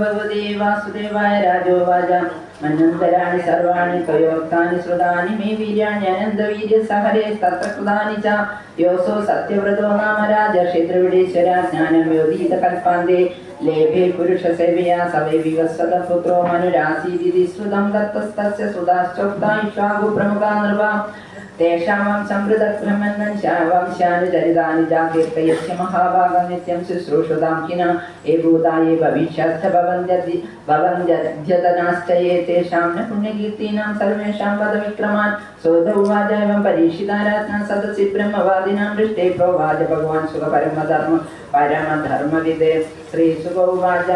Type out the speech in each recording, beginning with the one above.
ഭഗവതേ വാസുദേവായ രാജോവാച സർവാണി പ്രയോക്താനി ശ്രുതാനി മേ വീര്യാണി അനന്തവീര്യ സഹരേ തത്രകൃതാനി ച. യോസോ സത്യവ്രതോ നാമ രാജ ക്ഷേത്രവിടേശ്വര ജ്ഞാനം യോധീത കൽപ്പാന്തേ ലേഭേ പുരുഷസേവയാ സവേ വിവസ്വത പുത്രോ മനുരാസീതി ശ്രുതം ദത്തസ്തസ്യ സുതാശ്ചോക്താ പ്രമുഖ तेषां संवृतब्रह्मणं वंशानुचरितानि किन? भवन्त्यध्यतनाश्च ये तेषां न पुण्यकीर्तीनां सर्वेषां पदविक्रमान् सोऽध उवाच एवं सदसि ब्रह्मवादिनां दृष्टे प्रोवाच भगवान् सुखपरमधर्म परमधर्मविदे। श्रीसुख उवाच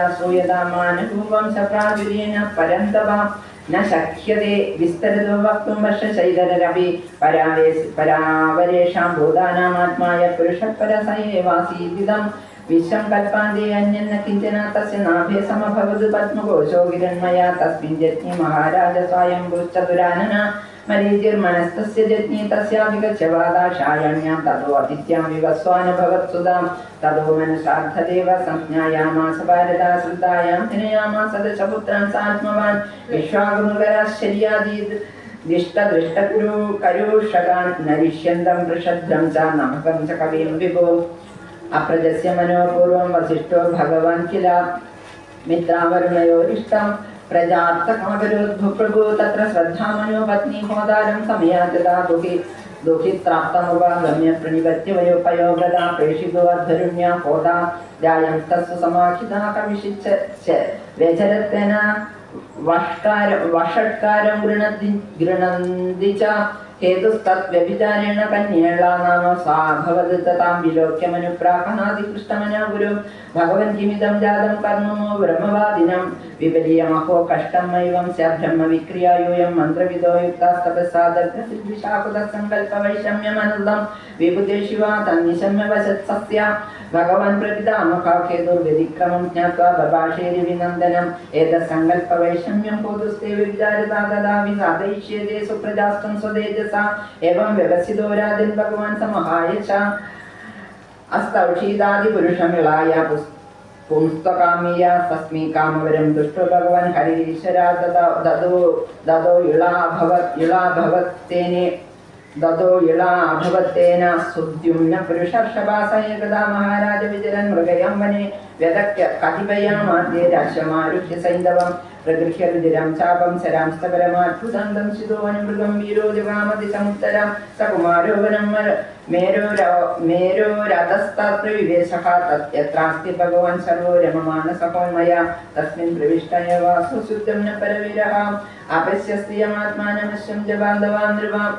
न शक्यते विस्तरतो वक्तुं वर्षशैलरपि परावेश परावरेषां भूतानामात्माय पुरुषः परस एवासीदिदं विश्वं कल्पान्ते अन्यन्न किञ्चन तस्य नाभे समभवद् पद्मकोशो हिरण्मया तस्मिन् जज्ञे महाराज स्वयंभुश्चतुरानन मरीचिर्मनस्तस्य जज्ञे तस्यापि गच्छवादाशायण्यां ततो अतिथ्यां विवस्वानभवत्सुदां ततो मनुषार्थदेव संज्ञायामास भारता श्रुतायां जनयामास दशपुत्रान् सात्मवान् विश्वागुमुखराश्चर्यादीत् दिष्टदृष्टकुरु करुषकान् नरिष्यन्तं वृषद्रं च नमकं च कविं विभो। अप्रजस्य मनोपूर्वं वसिष्ठो भगवान् किल? मित्रावरुणयोरिष्टं प्रजार्थकमकरोद्भुप्रभु तत्र श्रद्धामनो पत्नी होदारं समयाजता दुःखि दुःखित्राप्तमुपगम्य प्रणिपत्य वयोपयोगदा प्रेषितो अध्वरुण्या होदा जायं तस्सु समाहिता कविशिच्च च व्यचरत्तेन वष्कार वषट्कारं गृणन्ति गृणन्ति च हेतुस्तद्व्यभिचारेण कन्येळा नाम सा भवद् ततां विलोक्य मनुप्रापणादिकृष्टमना गुरु भगवन् किमिदं जातं कर्ममो ब्रह्मवादिनं വിപരീയമഹോ കഷ്ടമൈവം സ ബ്രഹ്മവിക്രിയായൂയം മന്ത്രവിധോയുക്താസ്തപസാദർശാകുതസങ്കല്പവൈഷമ്യമനന്തം വിഭുതി ശിവ തന്നിശമ്യവശത്സസ്യ ഭഗവാൻ പ്രതിതാമുഖാഖേതുർവ്യതിക്രമം ജ്ഞാത്വാ ബഭാഷേരി വിനന്ദനം ഏതസങ്കല്പവൈഷമ്യം പൊതുസ്തേ വിചാരതാഗതാ വിനാദയിഷ്യതേ സുപ്രജാസ്തം സ്വതേജസ. എവം വ്യവസിതോ രാജൻ ഭഗവാൻ സമഹായ അസ്തൗഷീദാദിപുരുഷമിളായ പുസ്ത समहाय च अस्तौषीदादिपुरुषमिळाय पुस् पुंस्तकामीया तस्मै कामवरं दृष्ट्वा भगवान् हरिरीश्वरा ददा ददो ददो इळाभवत् इळाभवत्तेने ദത്തോ ഇളാഭവത്തേന സുദ്യുംന പുരുഷർഷഭാസയേകദാ മഹാരാജ മൃഗയം വനെ വ്യതക്യ കതിപയാമാദ്യ രാശമാരുഹ്യ സൈന്ധവം പ്രഗൃഹ്യ രുചിരം ചാപം ശരാംസ്തപരമാത്ഭുതം ദംശിതോ അനുമൃഗം വീരോ സമുത്തരം സകുമാരോപനം മേരോരോ മേരോരതസ്താത്ര തത്യത്രാസ്തി ഭഗവാൻ സർവോ രമമാണ സഹോന്മയ തസ്മിൻ പ്രവിഷ്ടയ വാസുശുദ്ധം ന പരവീരഃ അപശ്യസ്തിയമാത്മാനമശ്യം ജ ധ്രുവാം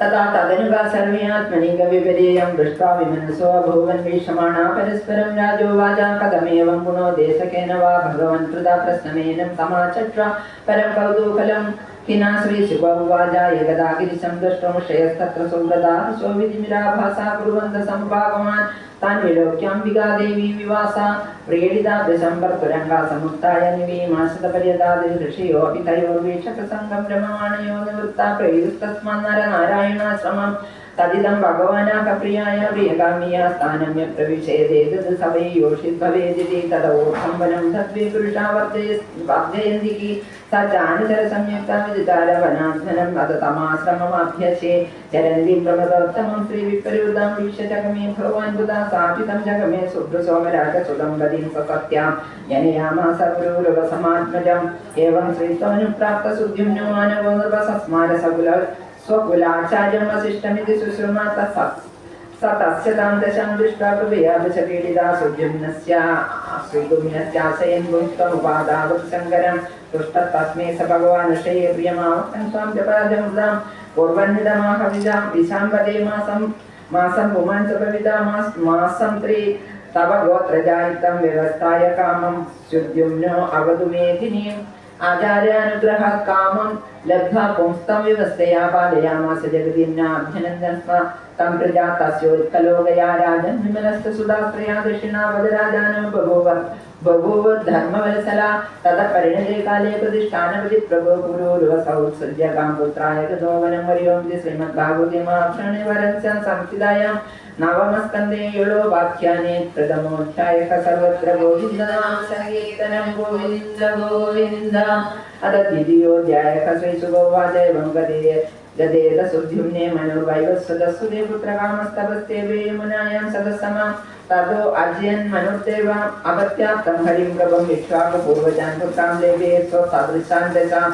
तदा तदनुगा सर्वे आत्मनिगविपर्ययं दृष्ट्वा विमनसो अभूवन् वीक्षमाणा परस्परं राजोवाचा कथमेवं गुणो देशकेन वा भगवन् कृता प्रश्नमेनं समाचक्र परं कौतूहलं ഖിനാശ്രീ ശുഭവാച ഏകദാഗിരിശം ദൃഷ്ടം ശ്രേയസ്തത്ര സൗഗതാശോവിധിമിരാഭാസാകുർവന്ത സംഭാഗമാൻ താൻ വിലോക്യാംബികാദേവീ വിവാസ. പ്രീഡിതാദശംബർപുരംഗാസമുക്തായ നിവീമാശതപര്യതാദിൽ ഋഷിയോ പിതയോർവീക്ഷകസംഘം രമമാണയോ നിവൃത്ത പ്രേയുസ്തസ്മാൻ നരനാരായണാശ്രമം തതിതം ഭഗവാനാഹ പ്രിയായ പ്രിയകാമിയ സ്ഥാനം വ്യക്തവിഷയതേതത് സവൈ യോഷിദ്ഭവേദിതി തത ഓർസംബനം സത്വേ പുരുഷാവർദ്ധയന്തി സ ചാനുചര സംയുക്ത വിദിതാരവനാത്മനം അത തമാശ്രമമഭ്യസേ ചരന്തി പ്രമദോത്തമം ശ്രീ വിപരീതം വീക്ഷ ജഗമേ ഭഗവാൻ ബുധ സ്ഥാപിതം ജഗമേ ശുഭ്രസോമരാജ സുദംബതിം സത്യാം ജനയാമാസ ഗുരുരവസമാത്മജം ഏവം ശ്രീത്വനുപ്രാപ്ത സുദ്യുമ്നമാനവോ നൃപ സസ്മാര സകുലർ गुरुरवसमात्मजम् एवं श्रीत्वनुप्राप्तशुद्धिं मानवो नृपसस्मारसकुल स्वकुलाचार्यं वसिष्ठमिति सुश्रुमा तत् स तस्य तां दशां दृष्ट्वा कृपया दश पीडिता सुद्युम्नस्य श्रीगुम्नस्याशयन् भुक्तमुपादावत् शङ्करं तुष्टः तस्मै स भगवान् ऋषये प्रियमावक्तं स्वां जपाजमुदां पूर्वन्निदमाह विजां विशाम्बदे मासं मासं पुमान् च भविता मास् मासं त्रि तव गोत्रजायितं व्यवस्थाय कामं सुद्युम्नो अवतु मेदिनीम् आचार्यानुग्रहात् कामं लब्ध्वा पुंस्तं व्यवस्थया पालयामास जगदीन्नाभ्यनन्दन् स्म तं प्रजा तस्योत्कलोकया राजन् विमलस्तसुधाश्रया दक्षिणा वदराजानो बभूव बभूव धर्मवत्सला ततः परिणते काले प्रतिष्ठानपति प्रभो पुरोरुवसौत्सर्जकां पुत्राय गतो वनं वर्यों श्रीमद्भागवते నవమస్కందే యులో వాక్యాన్ని ప్రథమోధ్యాయక సర్వత్ర గోవిందనాం సంగీతనం గోవింద గోవింద అత ద్వితీయోధ్యాయక శ్రీ సుగోవాజయ వంగదే గదేద సుద్యుమ్నే మనోవైవస్వద సుదే పుత్రకామస్తవస్తే వేయమునాయాం సదస్సమాం ततो अजयन् मनुर्देवा अपत्याप्तं हरिं प्रभं विश्वाक पूर्वजान् पुत्रां लेभे स्वसदृशान् दशाम्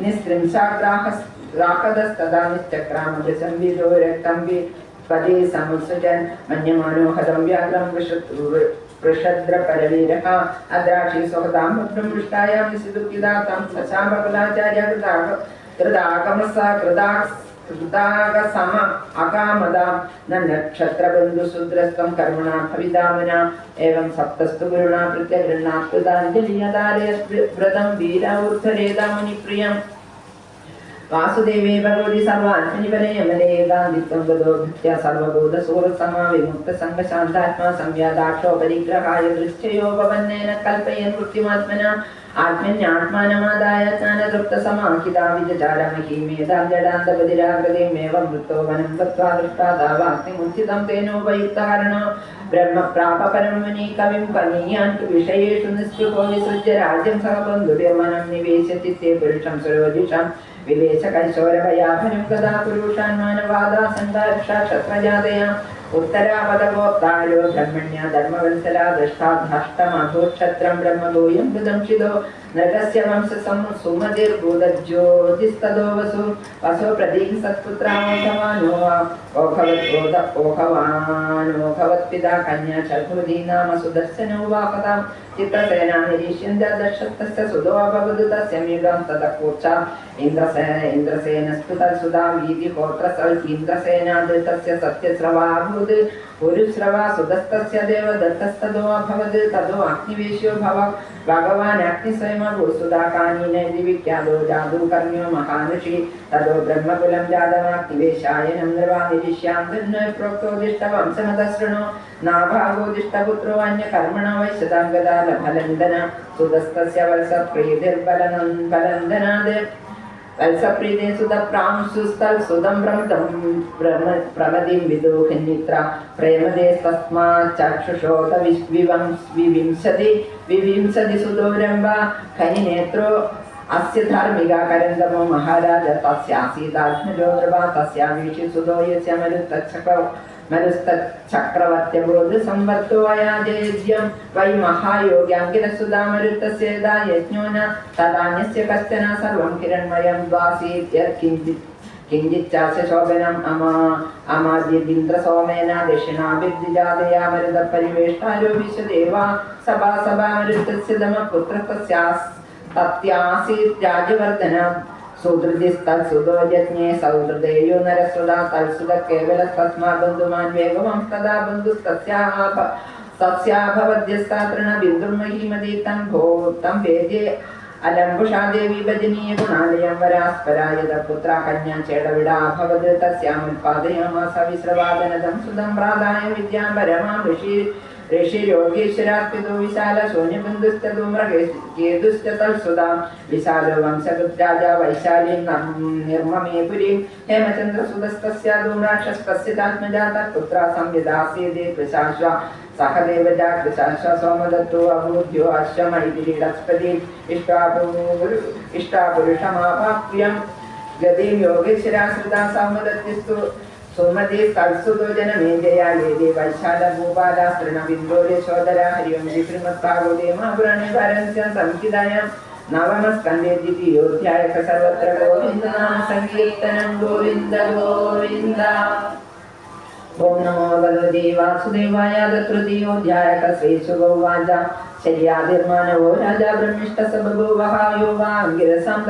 निस्त्रिंशाग्राहदस्तदा निश्चक्रामभिसंविदोरक्तम्बि पदे समुत्सृजन् मन्यमानोहदं व्याघ्रं वृषद्रपरवीरः अद्राक्षि सुहृदां भद्रं पृष्ठायां सिदुकिदा तं सशामकुलाचार्य कृतागमसा कृदाक्स സമ അകാമതാം നക്ഷത്രബന്ധുശുദ്രസ്ഥം കർമ്മണാഭവിതാമന ഏവം സപ്തസ്തു വ്രതം വീരാവൂർദ്ധരേതാമുനി വാസുദേവേ ഭഗവതി സർവാഞ്ജനിപരയമലേകാന്തിത്വം ഗതോ ഭക്ത്യ സർവബോധ സൂരസമാ വിമുക്ത വൃത്തോ വനം ഗത്വാ ദൃഷ്ടാദാവാഗ്നിമുഞ്ചിതം തേനോപയുക്തഹരണോ ബ്രഹ്മപ്രാപപരം മുനി കവിം കനീയാൻ വിഷയേഷു നിസ്പൃഹോ വിസൃജ്യ രാജ്യം സഹ ബന്ധുര്യമനം നിവേശചിത്തേ പുരുഷം സ്വരോജിഷം विदेशकैशोरभयाभिनिम् तदा पुरुषान् मानवादा सन्ताक्षा क्षत्रजातया उत्तरापदगोप्तारो ब्रह्मण्या धर्मवत्सला दृष्टाद्धष्टमधोक्षत्रं ब्रह्मभूयं कृदंशितो नरकस्य वंशसं सुमतिर्भूतज्योतिस्तदो वसु वसो प्रदीप सत्पुत्रामोघवानो ओघवत् ओघवानोघवत्पिता कन्या चर्भुदी नाम सुदर्शनो वाहतां चित्रसेना निरीक्ष्यन्त दर्शस्तस्य सुतो अभवद् तस्य मीढं ततः कूर्चा इन्द्रसेन इन्द्रसेनस्तु तत्सुधा वीतिहोत्रसल् इन्द्रसेनाद् तस्य മുത് ഒരു ശ്രവ സുതസ്തസ്യദേവ ദത്തസ്തോ അഭവത് തതോ അഗ്നിവേശ്യോ ഭവ ഭഗവാൻ അഗ്നിസ്വയമ സുധാകാനീന വിഖ്യാതോ ജാതു കർമ്മ്യോ മഹാനുഷി തതോ ബ്രഹ്മകുലം ജാതമാഗ്നിവേശായനം നിർവാതിരിഷ്യാന്തന് പ്രോക്തോദിഷ്ട വംശമതശൃണോ നാഭാഗോദിഷ്ടപുത്രോ അന്യകർമ്മണോ വൈശതാംഗദാലഫലന്ദന സുതസ്തസ്യ വത്സ പ്രീതിർബലനം ഫലന്ദനാത് वल्सप्रीते सुतप्रांशुस्तल्सुदं भ्रमतं भ्रम प्रमदिं विदोहिन्नित्रा प्रेमदेस्तस्माच्चक्षुषोतविश्विवंश्विविंशति विविंशति सुदूरं वा कहिनेत्रो अस्य धार्मिका करन्दमो महाराज तस्यासीदात्मजो नृपा सुदो यस्य मरुतच्छकौ മരുസ്തചക്രവർത്തിയബോധ സംവർത്തോയാജേദ്യം വൈ മഹായോഗ്യാങ്കിരസുതാമരുത്തസ്യേതാ യജ്ഞോന തദാന്യസ്യ കശ്ചന സർവം കിരൺമയം ദ്വാസീത് യത്കിഞ്ചിത് കിഞ്ചിച്ചാസ്യ ശോഭനം അമാ അമാദ്യബിന്ദ്രസോമേന ദക്ഷിണാഭിദ്വിജാതയാമരുതപരിവേഷ്ടാരോപിശദേവാ സഭാ സഭാമരുത്തസ്യ ദമപുത്രസ്യാസ് തത്യാസീത് രാജവർദ്ധനം സൂതൃതിസ്തൽ സുതോജജ്ഞേ സൗഹൃദേയോ നരസുത തൽസുത കേവല തസ്മാ ബന്ധുമാൻ വേഗമാം സദാ ബന്ധുസ്തസ്യാഭ സസ്യാഭവദ്യസ്താതൃണ ബിന്ദുർമഹീമതി തൻ ഭോത്തം വേദ്യേ അലംബുഷാദേവി ഭജനീയ ഗുണാലയം വരാസ്പരായത പുത്ര കന്യാ ചേടവിടാഭവത് തസ്യാമുൽപാദയാമാസ വിശ്രവാദനതം സുതം പ്രാധായ വിദ്യാം പരമാ ഋഷി अभवत् तस्यामुत्पादयामास विस्रवादनदं सुदं प्रादाय विद्यां परमां ऋषि ऋषियोगीश्वरार्पितो विशाल शून्यबिन्दुश्च तत्सुधां विशालो वंशगुद्राजा वैशालीं निर्ममे पुरीं हेमचन्द्रसुतस्तस्य धूम्राक्षस्तस्य चात्मजातः पुत्रा संविदासीदे कृशाश्व सह देवजा कृशाश्व सोमदत्तो अभूद्यो अश्वमैतिरीडस्पति इष्टापुरु इष्टापुरुषमापाप्यं गतिं सोमदे स्कल्सुदोजन मेजया वेदे वैशालभूपाला तृणविन्दोले सोदरा हरि ओं श्रीमत्भागवते महापुराणे संहितायां नवमस्कन्दे द्वितीयोऽध्यायः सर्वत्र गोविन्दनामसङ्कीर्तनं गोविन्द गोविन्द। ॐ नमो भगवते वासुदेवाय तृतीयोऽध्यायः श्रीसुगौवाच शय्यादिर्मानवो राजा ब्रह्मिष्ठसभगो वहायो वा अङ्गिरसां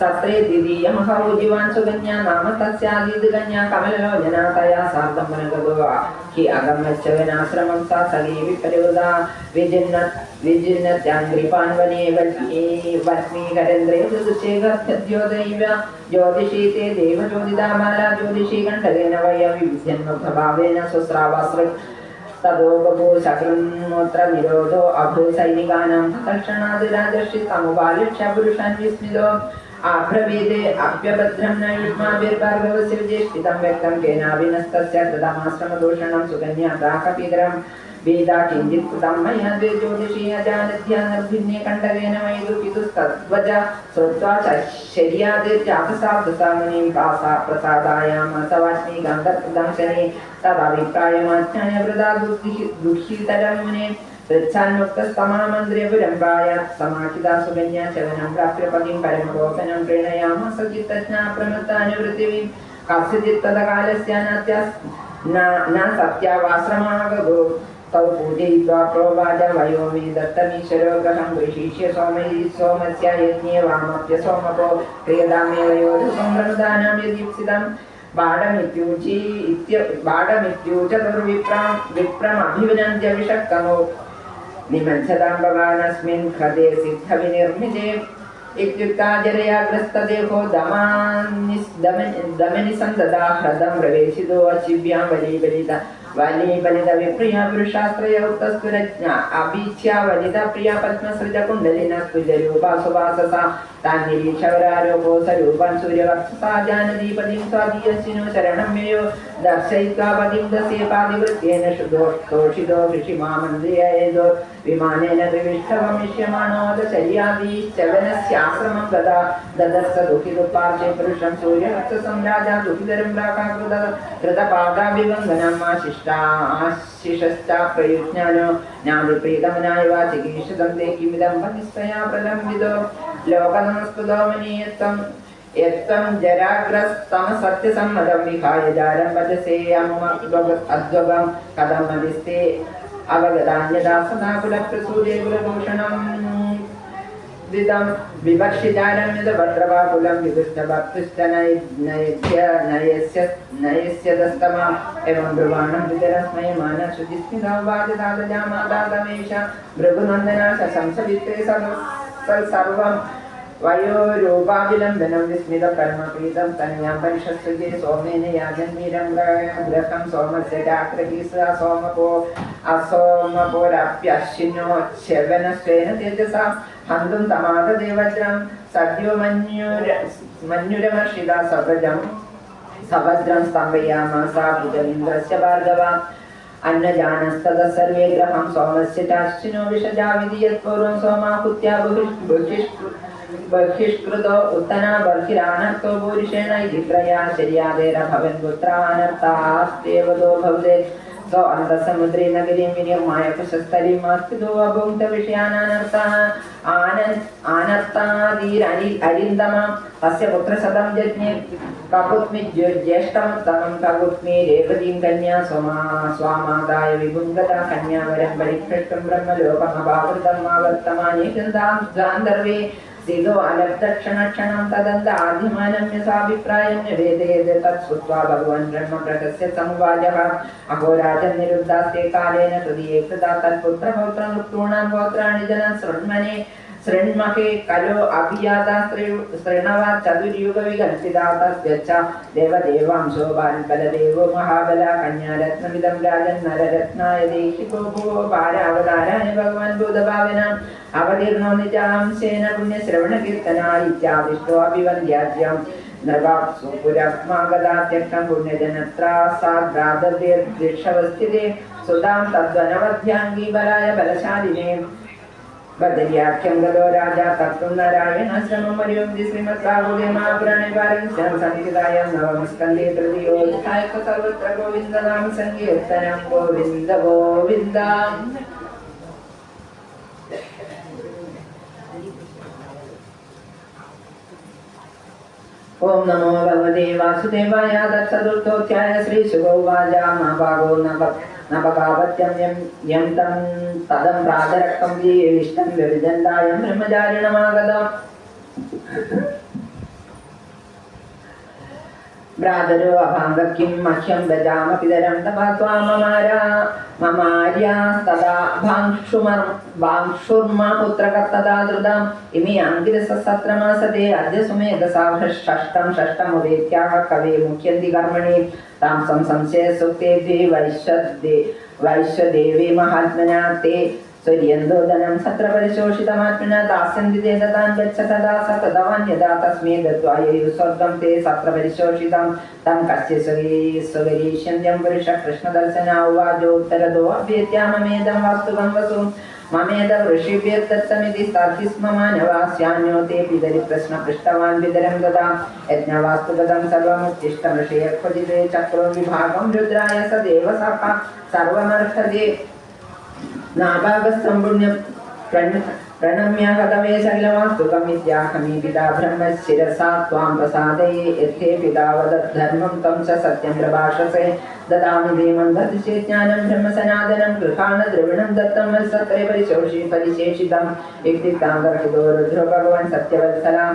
සත්‍රේ දිදී යම කවෝ ජීවන් සුගඤ්ඤා නාම තස්යාදී දගඤ්ඤා කමලෝජනා තයා සාර්ථම්මන ගබවා කි අගම්මච්ච වෙන ආශ්‍රමං සා සලී විපරිවදා විජින්න විජින්න ත්‍යාංග්‍රිපාන් වනේ වල්හි වස්මී කරෙන්ද්‍රේ සුසේගත් ද්‍යෝදෛව ජෝතිෂීතේ දේව ජෝතිදාමාලා ජෝතිෂී ගණ්ඨේන වය විවිසෙන් භාවේන සොස්රාවස්ර तदोपभू शकुन्मोत्र निरोधो अभू सैनिकानां कर्षणादिराजर्षि समुपालिक्ष्य पुरुषान् विस्मितो आभ्रवीते अप्यभद्रं न युष्माभिर्भार्गवशिवजेष्टितं व्यक्तं केनाभिनस्तस्य तदमाश्रमदूषणं सुगन्या प्राकपीतरं वेदा किञ्चित् कृतं मया द्वे ज्योतिषी अजानध्यानर्भिन्ने कण्ठकेन मयि दुःखितुस्तद्वज श्रुत्वा शर्यादे चापसाब्दसामुनिं पासा प्रसादायाम् अथवास्मि गन्धप्रदंशने तदभिप्रायमाज्ञाय वृदा दुःखि दुःखितरं मुने श्रद्धान्मुक्तस्तमामन्द्रियविलम्बाय समाचिता सुगन्या चलनं प्राप्यपतिं परमलोकनं प्रणयामः सचित्तज्ञा प्रमत्तानिवृत्तिं कस्यचित्तदकालस्य न सत्यावाश्रमागो तौ पूजयित्वा प्रोवाच वयो मे दत्तमीश्वरो ग्रहं वैशिष्य सोमयि सोमस्य यज्ञे वामप्य सोमपो क्रियदामेव योजसंरदानां यदीप्सितं बाडमित्यूचि इत्य बाडमित्यूचतुर्विप्रं विप्रमभिविनन्त्यभिषक्तमो निमज्जतां भवानस्मिन् खदे सिद्धविनिर्मिते इत्युक्ताजलया ग्रस्तदेहो दमानि दमनि सन्ददा ह्रदं प्रवेशितो अचिभ्यां बलीबलिता वालीबलितविप्रियपुरुषाश्रय उक्तस्तुरज्ञा अभीच्या वलितप्रिया पद्मसृतकुण्डलिना स्तुजरूपा सुवाससा तान्निरीक्षवरारोपो सरूपं सूर्यवक्षसा जानदीपतिं स्वादीयसिनो शरणं मेयो। दर्शयित्वा पतिं दसेपादिवृत्तेन शुद्धोष्तोषितो ऋषिमामन्द्रियेदो विमानेन द्विविष्ठवमिष्यमाणो दशय्यादिश्चवनस्याश्रमं गदा। ददर्श दुःखिदुपार्श्वे पुरुषं सूर्यवक्षसं राजा दुःखितरं राकाकृत कृतपादाभिवङ्गनम् आशिष ആശിഷ്ടാ പ്രയുജ്ഞാനോ ജ്ഞാതിപ്രീതമനായ വാ ചികീർഷിതം തേ കിമിതം പതിസ്തയാ പ്രലംബിതോ. ലോകനമസ്കൃതോ മനീയത്വം യത്വം ജരാഗ്രസ്തമ സത്യസമ്മതം വിഹായ ജാരം വജസേ അദ്വകം കഥം മതിസ്തേ അവഗതാന്യതാ द्वितं विवक्षिदानं यद्भद्रवाकुलं विदुष्टभक्तुश्चनयस्य नयस्य नयस्य दस्तमा। एवं ब्रुवाणं विदरस्मय मानशुधिस्मिधावादिदादजा माता तमेषा भृगुनन्दना स संसवित्रे सर्वं वयोरूपाविलम्बनं विस्मितकर्मपीतं तन्यां परिषत्सुजे सोमेन याजन्मीरं गृहं सोमस्य चाकृति सा सोमपो असोमपोराप्यश्चिनोच्छेवनस्वेन तेजसा ഹന്തും തമാതദേവജ്രം സദ്യോ മഞ്ഞുര മഞ്ഞുരമർഷിത സവജം സഭദ്രം സ്തംഭയാമാസ ഭുജമിന്ദ്രസ്യ ഭാർഗവ. അന്നജാനസ്തത സർവേ ഗ്രഹം സോമസ്യ ചാശ്ചിനോ വിഷജാ വിധിയത്പൂർവം സോമാഹുത്യാ ബഹിഷ്കൃ ബഹിഷ്കൃതോ ഉത്തന ബർഹിരാനർത്ഥോ ഭൂരിഷേണ ഇതി പ്രയാ ശര്യാദേര ഭവൻ പുത്രാനർത്ഥാസ്തേവതോ ഭവതേ ಧವಾನದ ಸಮುದ್ರೇ ನಗರೇ ವಿನಿರ್ಮಾಯಕು ಶಸ್ತರಿಮಾಸ್ತಿದೋ ಅಭುಂಕ್ತ ವಿಷಯಾನರ್ಥಃ ಆನನ್ ಆನತ್ತಾದೀರನಿಲ್ ಅರಿಂದಮಾಂ ತಸ್ಯ ಪುತ್ರ ಸದಂ ಜಜ್ಞೆ ಕಪುತ್ಮಿ ಜ್ಯೇಷ್ಠಮುತ್ತಮಂ ಕಗುತ್ಮಿ ರೇವತೀಂ ಕನ್ಯಾ ಸ್ವಮಾ ಸ್ವಾಮಾದಾಯ ವಿಭುಂಗದ ಕನ್ಯಾವರಂ ಬಲಿಪೃಷ್ಟಂ ಬ್ರಹ್ಮಲೋಕಮಭಾವೃತಂ ಆವರ್ತಮಾನಿ ಗಂಧಾಂ ಗಾಂಧರ್ವೇ സ്ഥിതോ അലബ്ധക്ഷണക്ഷണം തദന്താധിമാനം യഥാഭിപ്രായം നിവേദയത് തത്സുത്വാ ഭഗവാൻ ബ്രഹ്മപ്രകസ്യ സമുവാചः അഹോരാജം നിരുദ്ധാസ്തേ കാലേന ഹൃദയേ കൃതാ തൽപുത്രപൗത്രമൃത്തൂണാം ഗോത്രാണി ജന ശൃണ്മനെ. ശൃണ്മഹേ കലോ അഭിയാത ശൃണവ ചതുര്യുഗ വികൽപിതാ തസ്യച്ച ദേവദേവാംശോ ബാൽബലദേവോ മഹാബല കന്യാരത്നമിതം രാജൻ നരരത്നായ ദേഹി ഭോ പാരാവതാരായ ഭഗവാൻ ഭൂതഭാവനാം അവതീർണോ നിജാംശേന പുണ്യശ്രവണകീർത്തനായിത്യാദിഷ്ടോ അഭിവന്ദ്യാജ്യം നൃഗാസുപുരമാഗതാത്യക്ഷം പുണ്യജനത്രാസാദ്രാദൃക്ഷവസ്ഥിതേ സുതാം തദ്വനവധ്യാംഗീബലായ ബലശാലിനേ ബദര്യാഖ്യം ഗതോ രാജ തത്വം നാരായണാശ്രമം മര്യോന്തി ശ്രീമദ്ഭാഗവതമാപ്രണയപാരം സംഹിതായ നവമസ്കന്ധേ തൃതീയോധ്യായ സർവത്ര ഗോവിന്ദനാമ സങ്കീർത്തനം ഗോവിന്ദ ഗോവിന്ദ ഓം നമോ ഭഗവതേ വാസുദേവായ തത്സതുർത്ഥോധ്യായ ശ്രീ സുഗൗവാച മഹാഭാഗോ നഭ నవకాపత్యం యం తం తదం ప్రాతరక్తం ఇష్టం వ్యభిదండాయం బ్రహ్మచారిణమాగతం ഭ്രാതരോ അഭാന്തക്കിം മഹ്യം ദജാമ പിതരം തപാത്വാ മമാരാ മമാര്യാസ്തദാ പുത്രകത്തദാ ധൃതം ഇമി അങ്കിരസത്രമാസത്തെ അദ്യ സുമേധസാഷ്ടം ഷഷ്ടമുദേത്യാഹ കവേ മുഖ്യന്തി കർമ്മണി. താംസം സംശയസുക്തേ വൈശ്വദേ വൈശ്വദേവി മഹാത്മനാ തേ സ്വര്യന്തോദനം സത്ര പരിശോഷിതമാത്മന ദാസ്യന്തി തേ തദാൻ ഗച്ഛ തദാ സ തദവാൻ യഥാ തസ്മേ ഗത്വാ യയു സ്വർഗം തേ സത്ര പരിശോഷിതം തം കസ്യ സ്വഗരീ സ്വഗരീഷ്യന്ത്യം പുരുഷ കൃഷ്ണദർശന ഉവാചോത്തരദോ അഭ്യത്യാമമേദം വാസ്തുകം വസു. മമേത ഋഷിഭ്യത്തമിതി സ്ഥാർത്തിസ്മ മാനവാസ്യാന്യോ തേ പിതരി പ്രശ്ന പൃഷ്ടവാൻ പിതരം ദദാ. യജ്ഞവാസ്തുഗതം സർവമുത്തിഷ്ടം ഋഷിയ ക്വചിതേ ചക്രോ വിഭാഗം രുദ്രായ സ ദേവസഹ സർവമർഹതേ. നാഭാഗസ്ഥം പുണ്യം പ്രണമ്യ ഹതമേ സകലമാസ്തുകം വിദ്യാഹമീ പിതാ ബ്രഹ്മശിരസാ ത്വാം പ്രസാദയേ യഥേ പിതാവധർമ്മം ത്വം ച സത്യം പ്രഭാഷസേ ദദാമി ദേവം ദർശേ ജ്ഞാനം ബ്രഹ്മസനാതനം ഗൃഹാണ ദ്രവിണം ദത്തം വത്സത്രേ പരിശോഷി പരിശേഷിതം യുക്തിക്താന്തർഹിതോ രുദ്രോ ഭഗവാൻ സത്യവത്സലാം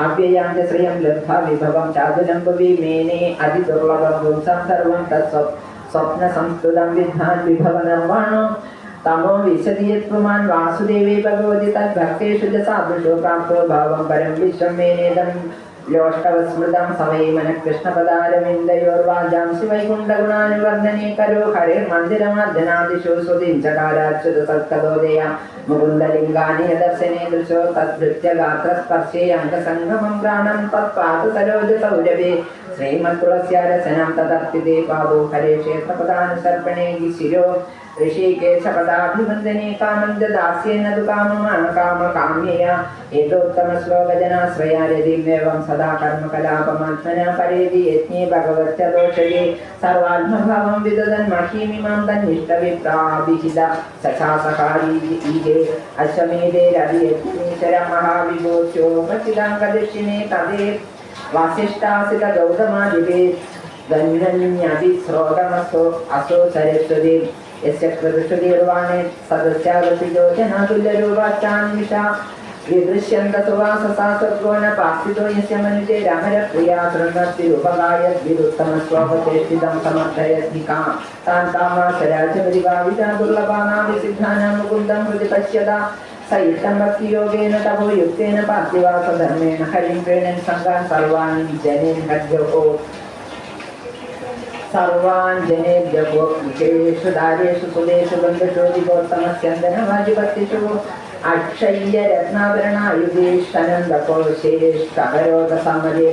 आव्ययान्त श्रियं लब्धा विभवं चादुलम्बवि मेने अतिदुर्लभं पुंसं सर्वं तत् स्वप्नसंस्कृतं विद्धान् विभवनं वाणं। तमो विशति यत्त्वमान् वासुदेवे भगवति तद्भक्तेषु च सादृशो प्राप्तो भावं परं विश्वं ലോഷ്ടവസ്മൃതം സമയമന കൃഷ്ണപദാരവിന്ദയോർവാജാം ശിവൈകുണ്ഠഗുണാനുവർദ്ധനെ കരോ ഹരിർമന്ദിരമർദ്ദനാദിഷു സുതിം ചകാരാച്യുത സത്കദോദയ മുകുന്ദലിംഗാനി ദർശനേ ദൃശോ തദ്ഭൃത്യഗാത്രസ്പർശേ അംഗസംഗമം പ്രാണം തത്പാദ സരോജ സൗരഭേ ശ്രീമത്തുളസ്യാരസനം തദർപ്പിതേ പാദോ ഹരേ ക്ഷേത്രപദാനുസർപ്പണേ ശിരോ. ഋഷികേശപദാഭിവന്ദനെ കാമം ദാസ്യേന തു കാമമാണ് കാമ കാമ്യയ ഏതോത്തമ ശ്ലോകജനാശ്രയാരതിമേവം സദാ കർമ്മകലാപമാത്മന പരേതി യജ്ഞേ ഭഗവത്യദോഷയെ. സർവാത്മഭാവം വിദതൻ മഹീമിമാം തന്നിഷ്ടവിപ്രാഭിഹിത സഖാസഹാരി वासिष्ठासित गौतमादिपे गन्धन्यभिस्रोतमसो असो सरस्वती यस्य कृतुषुदीर्वाणे सदस्यागति योजनातुल्यरूपाचान्विषा विदृश्यन्तसुवाससा सर्गो न पास्थितो यस्य मनुजे रामरप्रिया शृण्वत्तिरुपगायद्भिरुत्तमस्वपचेष्टितं समर्थयद्धिकां। तां तामाशराजपरिभाविता दुर्लभानां विसिद्धानां मुकुन्दं हृदि पश्यता स इष्टमस्ति योगेन तपो युक्तेन पार्थिवासधर्मेण हरिन्द्रेण सङ्गान् सर्वान् जनेन् हज्जको सर्वान् जनेभ्य गोपनिकेषु दारेषु कुलेषु बन्धुषु दिवोत्तमस्यन्दनमाधिपत्यषु अक्षय्य रत्नाभरणायुधेष्टनन्दकोशेष्टभरोधसमरे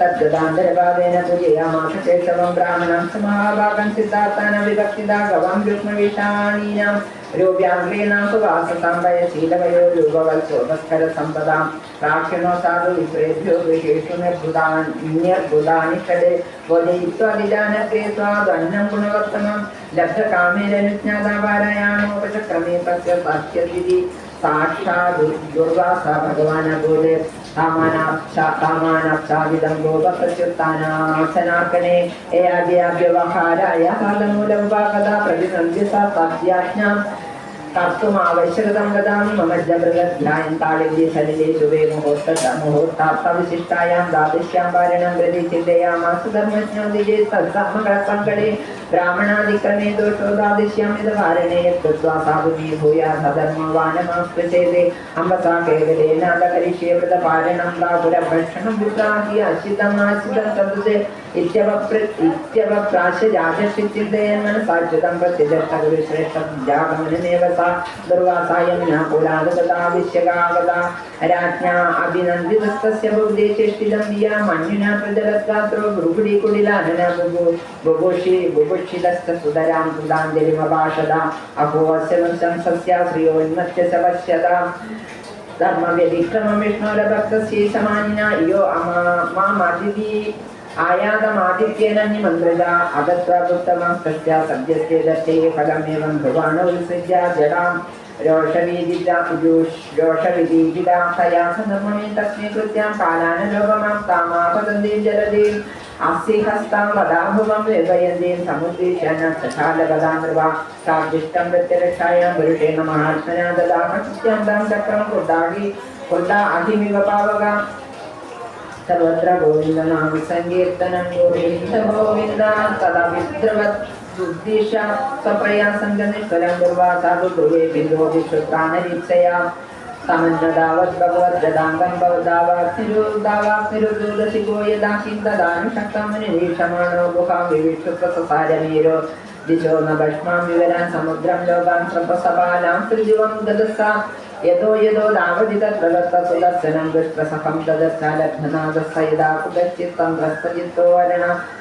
തദ്ഗതാന്തരഭാവേന പൂജയാമാസ കേശവം ബ്രാഹ്മണം സ സിദ്ധാത്താന വിഭക്തിദാ ഗവാം രുക്മവിഷാണീനാം. രൂപ്യാംഗ്രീണാം സുവാസതാം വയശീലവയോ രൂപവത്സോപസ്കര സമ്പദാം പ്രാക്ഷിണോ സാധു വിപ്രേഭ്യോ ഗൃഹേഷു നിർബുധാനി ഷഡേ വദയിത്വാദിജാനഗ്രേ സ്വാദന്നം ഗുണവർത്തമം ലബ്ധകാമേരനുജ്ഞാതാപാരായണോപചക്രമേ തസ്യ സത്യതിഥി സാക്ഷാത് ദുർവാസ ഭഗവാൻ അഗോദേ കാമാനാക്ഷാവിധം ഗോപപ്രത്യുത്താനാശനാക്കണേ ഏയാദ്യാഭ്യവഹാരായ കാലമൂലം വാകഥാ പ്രതിസന്ധ്യ സത്യാജ്ഞാം कर्तुम् आवश्यकतं वदामि मम जमृगध्यायं ताळिल्ये सलिले शुभे मुहूर्त मुहूर्तार्थविशिष्टायां द्वादश्यां वारिणं प्रति चिन्तयामास धर्मज्ञो दिजे ബ്രാഹ്മണാതിക്രമേ ദോഷോദാദിശ്യാമിത വാരണേയ കൃത്വാസാധുനേ ഭൂയാധർമ്മവാനമാസ്പൃശേതേ അംബസാ കേവലേനാദകരിഷ്യവൃത പാരണം താപുര ഭക്ഷണം പുത്രാഹി അശിതമാശിതം സദസ്. ഇത്യവപ്രാശ രാജക്ഷിച്ചിതയെന്നാണ് സാക്ഷിതം പ്രത്യജർത്തകവിശ്രേഷ്ഠം ജാഗമനേവസ ദുർവാസായം ന പുരാതഗതാവശ്യകാഗത രാജ്ഞാ അഭിനന്ദിതസ്തസ്യ ബുദ്ധേചേഷ്ടിതം വിയ. മണ്യുന പ്രജലത്താത്രോ ഭ്രുഗുടി കുടിലാനന ബുഭൂഷി ബുഭൂഷി सुदरां कृताञ्जलिमभाषदाम् अभूवस्य वंशंसस्या श्रियोन्मत्य सपश्यताम् धर्मव्यतिक्रमविष्णोरभक्तस्य समानिना यो मामतिथि आयातमादित्येन निमन्त्रजा अगत्वा पुस्तमं तस्या सद्यस्य दत्ते फलमेवं भगवानुत्सृज्य जडां रोषविदीजितां। तया सन्दर्भमे तस्मै कृत्यां कालानलोकमां तामापतन्तीं जलदीम् आसीहस्तां वदाभवं निर्वयन्ति समुद्दिशन् सकालबलामृवा सादृष्टं वृत्यरक्षायां वरुषेण महात्मना ददाम सत्यं दां चक्रं कुर्दाहि कुर्दा अहिमिव पावगा। सर्वत्र गोविन्दनाम सङ्कीर्तनं गोविन्द गोविन्द सदा विद्रवत् बुद्धिशा स्वप्रयासं च निष्फलं गुर्वा साधु ध्रुवे बिन्दोऽपि शुद्धानरीक्षया സമന്ദതാവദ്ഭഗവദ്ഗതാംഗം ഭവതാവാത്തിരുദാവാത്തിരുദൂതശിവോ യഥാ ശിന്ദദാനുഷക്തം നിരീക്ഷമാണോ ഗുഹാം വിവിക്ഷുപ്രസസാരമീരോ ദിശോ ന ഭക്ഷ്മാം വിവരാൻ സമുദ്രം ലോകാൻ സർവസപാലാം ത്രിജുവം ഗതസ യഥോ യഥോ ദാവതി തദ്വദത്ത സുദർശനം ദുഷ്ടസഖം തദസ്ഥാലബ്ധനാദസ്ഥ യഥാ കുതശ്ചിത്തം ഗ്രസ്തചിത്തോ വരണ.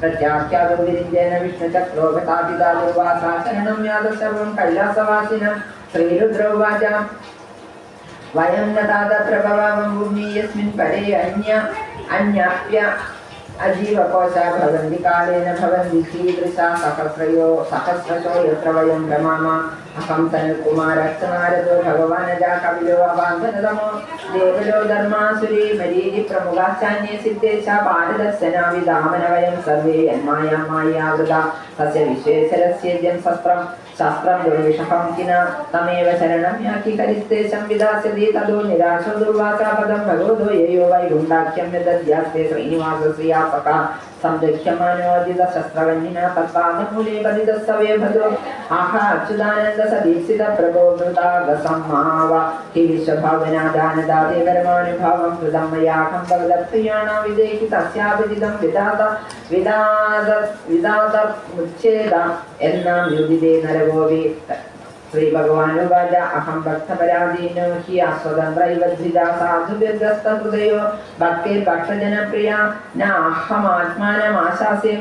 പ്രത്യാഖ്യാതോതിരിഞ്ചേന വിഷ്ണുചക്രോപതാപിതാദുർവാസാശരണം യാതൊരു സർവം കൈലാസവാസിനം ശ്രീരുദ്രൗവാച വയം നതാതത്ര ഭവാമം ഭൂമി യസ്മിൻ പരേ അന്യ അന്യാപ്യ भूमि यस्मिन् परे अन्य अन्याप्य अजीवकोशा भवन्ति कालेन भवन्ति कीदृशा सहस्रयो सहस्रशो यत्र वयं रमाम अहं सनत्कुमारस्तनारदो भगवानजा कविलो अवान्तनतमो देवलो धर्मासुरी मरीचि प्रमुखाचान्ये सिद्धेशा पारदर्शनाविदामन वयं सर्वे यन्माया मायावृता तस्य विश्वेश्वरस्येद्यं शस्त्रं शास्त्रम शास्त्रं किना? तमेव शरणं याकीकरिस्ते संविधास्यति ततो निराशो दुर्वासा दुर्वासापदं भगवतो ययो वै गुण्डाख्यं यदध्यास्ते श्रीनिवासश्रिया सखा സംരക്ഷ്യമാനോദിത ശസ്ത്രകന്യ പത്മാനകുലേ പതിതസ്തവേ ഭദ്രോ ആഹാ അച്യുതാനന്ദ സദീപ്സിത പ്രബോധൃതാഗസമ്മാവ ഹീശഭാവനാദാനദാദേവരമാനുഭാവം ഹൃദം മയാഹം ഭവദപ്രിയാണ വിദേഹി തസ്യാഭിഹിതം വിദാത വിദാത വിദാത മുച്ഛേദ എന്നാം യുതിതേ നരഗോപി ശ്രീ ഭഗവാൻ ഉപാജ അഹം ഭക്തപരാധീനോ ഹി അസ്വതന്ത്ര ഹൃദയോ ഭക്തി ഭക്ഷജനപ്രിയ നാഹമാത്മാനമാശാസേ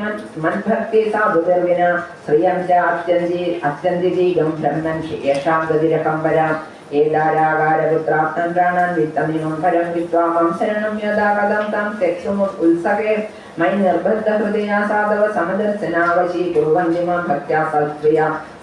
മൻഭക്തി സാധുദർവിന ശ്രിയം ച അത്യന്തി അത്യന്തികം ബ്രഹ്മൻ യേഷാം ഗതിരകം വരാം. ഏതാരാകാരപുത്രാപ്തം പ്രാണാൻ വിത്തമിനോം പരം വിത്വാ മം ശരണം യഥാ കഥം താം തെക്ഷുമും ഉത്സകേ മൈ നിർബദ്ധ ഹൃദയ സമദർശനാവശീ കുറുവന്തി ഭക്യാ സൽപ്രിയ.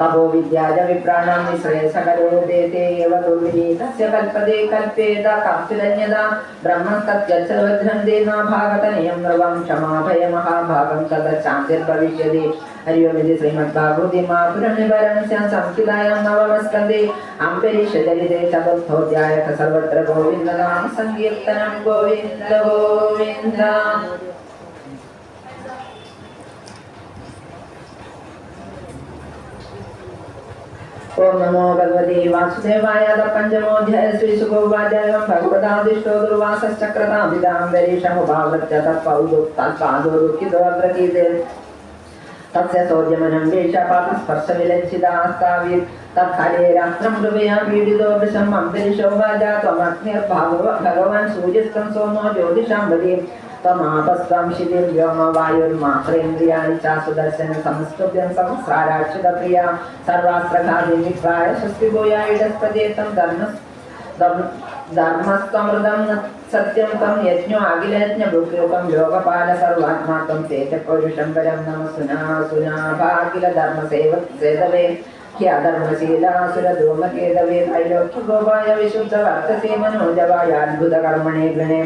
तपो विद्याज विप्राणां विश्रय सकलोते ते एव दुर्विनीतस्य कल्पते कल्पेत कर्तुरन्यदा ब्रह्मस्तद्गच्छद्वज्रं देना भागतनयं रवं क्षमाभय महाभागं तदचान्तिर्भविष्यति हरि ओम् इति श्रीमद्भागवते मातुरनिवरणस्य संस्कृतायां नवमस्कन्दे अम्बरीषदलिते चतुर्थोऽध्यायः सर्वत्र गोविन्दनाम सङ्कीर्तनं ओम नमो भगवते वासुदेवाय अद पंचमो अध्याय श्री सुखोपाध्यायं भगवदादिष्टो दुर्वासश्चक्रतां विदां वरेशमुभावृत्य तत्पादोरुखितोऽप्रकीर्ते तस्य सौर्यमनं वेशपातस्पर्शविलक्षितास्तावि तत्काले रात्रं कृपया पीडितो विषम अम्बरीशो वाजा त्वमग्निर्भागो भगवान् सूर्यस्तं सोमो ज्योतिषां वदीम् त्वमापस्त्वं शिथिर्व्योम वायुर्मात्रेन्द्रियाणि च सुदर्शन संस्कृत्यं संसाराच्युतप्रिया सर्वास्त्रघादिनिप्राय स्वस्तिभूयायुधस्पदे तं धर्म धर्मस्त्वमृतं सत्यं तं यज्ञो अखिलयज्ञभुक्योगं योगपाल सर्वात्मा त्वं तेजपौरुषं परं नमः सुना सुनाभाखिल धर्मसेव सेतवे ह्यधर्मशीलासुरधूमकेतवे त्रैलोक्यगोपाय विशुद्धवर्तसे मनोजवाय अद्भुतकर्मणे गणे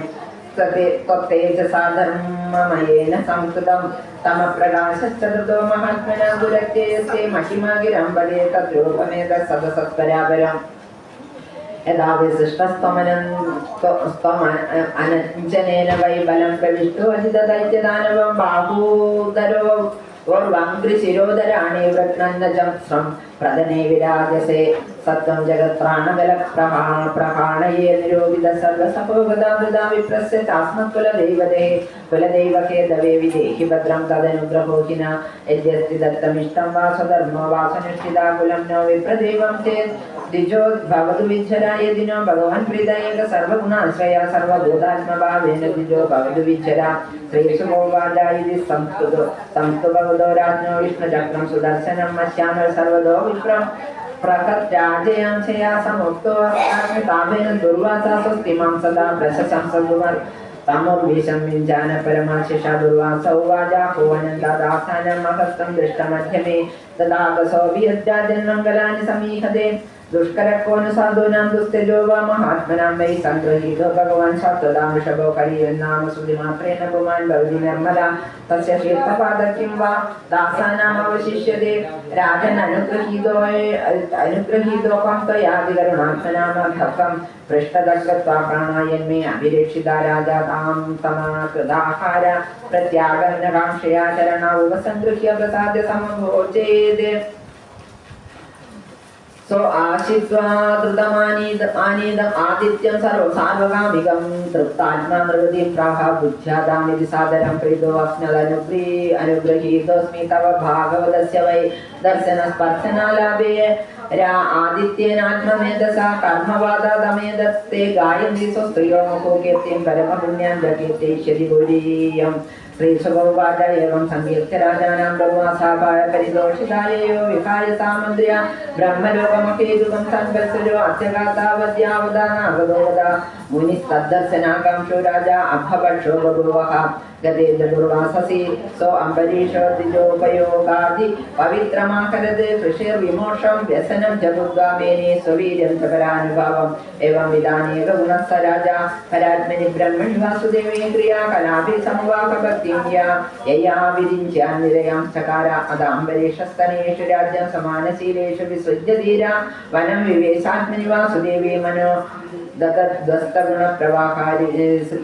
तते त्वत्तेजसा धर्ममयेन संस्कृतं तमप्रकाशश्चतुर्दो महात्मना गुरत्ययस्य महिमागिरं वदे तद्रूपमेत सदसत्परापरम् यदा विशिष्टस्त्वमनं त्वम अनञ्जनेन वै बलं प्रविष्टो अजितदैत्यदानवं बाहूदरो ओर्वाङ्घ्रिशिरोदराणि वृत्नन्दजं स्रं प्रदने विराजसे सत्त्वं जगत्प्राणबलप्रहा प्रहाणये निरोगित सर्वसपोगदा मृदा विप्रस्य चास्मत्कुलदैवते कुलदैवके दवे विदेहि भद्रं तदनुग्रहोहिना, यद्यस्ति दत्तमिष्टं वा स्वधर्मो वा स्वनिष्ठिता कुलं नो विप्रदेवं चेत् द्विजो भवतु विच्छरा यदि नो भगवान् प्रीतयेक सर्वगुणाश्रया सर्वभूतात्मभावेन द्विजो भवतु विच्छरा श्रीसुमोवाच इति संस्तुतो, संस्तु भगवतो राज्ञो विष्णुचक्रं सुदर्शनं मश्यामः सर्वतो विप्रं പ്രകത്യാജയാംശയാസമുക്തോർക്കാമിതാഭയം ദുർവാസ സ്വസ്തിമാം സദാ പ്രശശംസകുമാർ तमोर्विशम्यञ्जान परमाशिषा दुर्वासौ वाजा हुवनन्दादासानं महस्तं दृष्टमध्यमे ददातसौ वियद्याजन्मङ्गलानि समीहते ദുഷ്കരക്കോനുസാന്തൂനാം ദുസ്തജോ വാ മഹാത്മനാം വൈ സന്തോഷീതോ ഭഗവാൻ സാത്വതാം ഋഷഭോ കരീവന്നാമ സൂര്യമാത്രേണ പുമാൻ ഭവതി നിർമ്മല തസ്യ ശീർത്തപാദക്യം വാ ദാസാനാമവശിഷ്യതേ രാജൻ അനുഗ്രഹീതോ അനുഗ്രഹീതോകം ത്വയാ വികരുണാത്മനാമധക്കം पृष्ठदग्रत्वा प्राणायन्मे अभिरेक्षिता राजा तां तमाकृदाहार प्रत्यागमनकाङ्क्षया चरणावसङ्गृह्य प्रसाद्य समभोजेत् सो आशित्वा धृतमानीद आनीदम् आदित्यं सर्व सार्वकामिकं तृप्तात्मा मृगतिं प्राह बुद्ध्यादामिति सादरं प्रीतो अस्मदनुप्री अनुगृहीतोऽस्मि तव भागवतस्य वै दर्शनस्पर्शनालाभे। रा आदित्येनात्ममेधसा कर्मवादादमेधत्ते गायन्ति स्वस्त्रियो मुखो कीर्तिं परमपुण्यां जकीर्तिष्यति गुरीयम् ശ്രീസുഖോപാച ഏവം സങ്കീർത്തരാജാനാം ബഹുമാസാപായ പരിദോഷിതായയോ വിഹായ സാമന്ത്ര്യ ബ്രഹ്മലോകമഹേതുകം തൻപരസ്വരോ അത്യകാതാവദ്യാവദാനാവഗോദ മുനിസ്തദ്ദർശനാകാംക്ഷോ രാജ അഭപക്ഷോപൂർവക ഗതേന്ദ്രദുർവാസസി സോ അംബരീഷോദ്ജോപയോഗാദി പവിത്രമാകരത് കൃഷിർ വിമോഷം വ്യസനം ജഗുഗാമേനെ സ്വീര്യം തകരാനുഭാവം എവം വിധാനേക ഗുണസ്ഥ രാജ പരാത്മനി ബ്രഹ്മൺ വാസുദേവേ ക്രിയാ കലാഭി സംവാക ഭക്തിയാ യയാ വിരിഞ്ചാ നിരയാം ചകാര അത അംബരീഷസ്തനേഷു രാജ്യം സമാനശീലേഷു വിസൃജ്യ ധീര വനം വിവേശാത്മനി വാസുദേവി മനോ वनं विवेशात्मनि वासुदेवे मनो दतद्वस्तगुणप्रवाहारि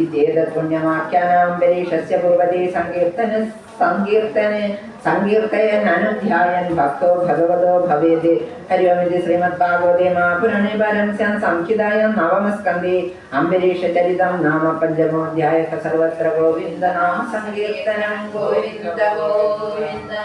इत्येतत् पुण्यमाख्यानाम्बरीषस्य पूर्वते सङ्कीर्तन सङ्कीर्तने सङ्कीर्तयन् अनुध्यायन् भक्तो भगवतो भवेत् हरि ओम् इति श्रीमद्भागवते महापुराणे परंस्यां संहितायां नवमस्कन्धे अम्बरीषचरितं नाम पञ्चमोऽध्यायः सर्वत्र गोविन्दनाम सङ्कीर्तनं गोविन्द गोविन्द